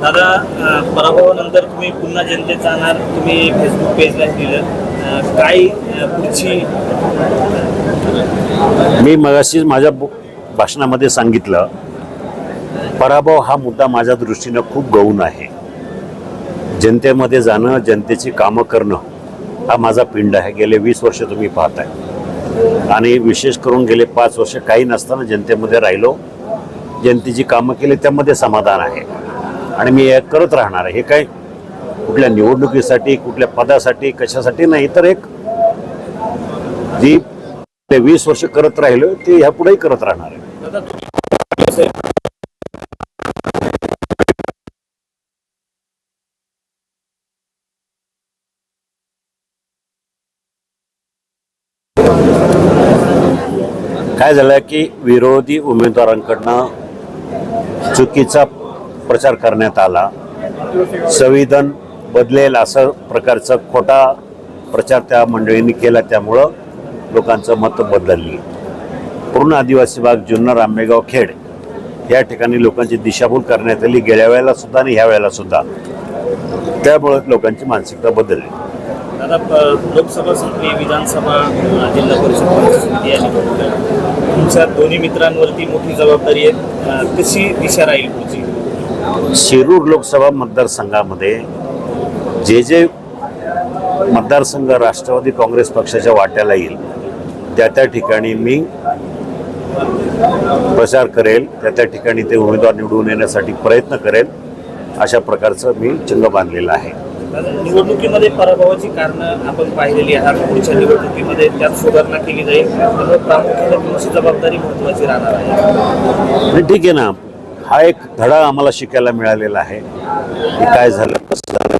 दादा पराभवानंतर तुम्ही पुन्हा जनतेत जाणार. तुम्ही फेसबुक पेजला दिलं. काय पुढची मी मगाशीच माझ्या भाषणामध्ये सांगितलं पराभव हा मुद्दा माझ्या दृष्टीनं खूप गौण आहे. जनतेमध्ये जाणं जनतेची कामं करणं हा माझा पिंड आहे. गेले वीस वर्ष तुम्ही पाहताय. आणि विशेष करून गेले पाच वर्ष काही नसताना जनतेमध्ये राहिलो. जनतेची कामं केली त्यामध्ये समाधान आहे. आणि मी हे करत राहणार हे काय कुठल्या निवडणुकीसाठी कुठल्या पदासाठी कशासाठी नाही तर एक जी ते वीस वर्ष करत राहिलो ते ह्यापुढेही करत राहणार आहे. काय झालं की विरोधी उमेदवारांकडनं चुकीचा प्रचार करण्यात आला. संविधान बदलेल असं प्रकारचा खोटा प्रचार त्या मंडळींनी केला त्यामुळं लोकांचं मत बदलली. पूर्ण आदिवासी भाग जुन्नर आंबेगाव खेड या ठिकाणी लोकांची दिशाभूल करण्यात आली. गेल्या वेळेला सुद्धा आणि ह्या वेळेला सुद्धा. त्यामुळे लोकांची मानसिकता बदलली. दादा लोकसभा संपली विधानसभा जिल्हा परिषद तुमच्या दोन्ही मित्रांवरती मोठी जबाबदारी आहे. कशी दिशा राहील पुढची? शिरूर लोकसभा मतदारसंघामध्ये जे जे मतदारसंघ राष्ट्रवादी काँग्रेस पक्षाच्या वाट्याला येईल त्या त्या ठिकाणी मी प्रचार करेल त्या त्या ठिकाणी ते उमेदवार निवडून येण्यासाठी प्रयत्न करेल अशा प्रकारचं मी चिन्ह बांधलेलं आहे. निवडणुकीमध्ये पराभवाची कारणं आपण पाहिलेली आहात. पुढच्या निवडणुकीमध्ये त्यात सुधारणा केली जाईल. त्यामुळे प्रामुख्याने तुमची जबाबदारी महत्वाची राहणार आहे. ठीक आहे ना हा एक धडा आम्हाला शिकायला मिळालेला आहे. की काय झालं कसं झालं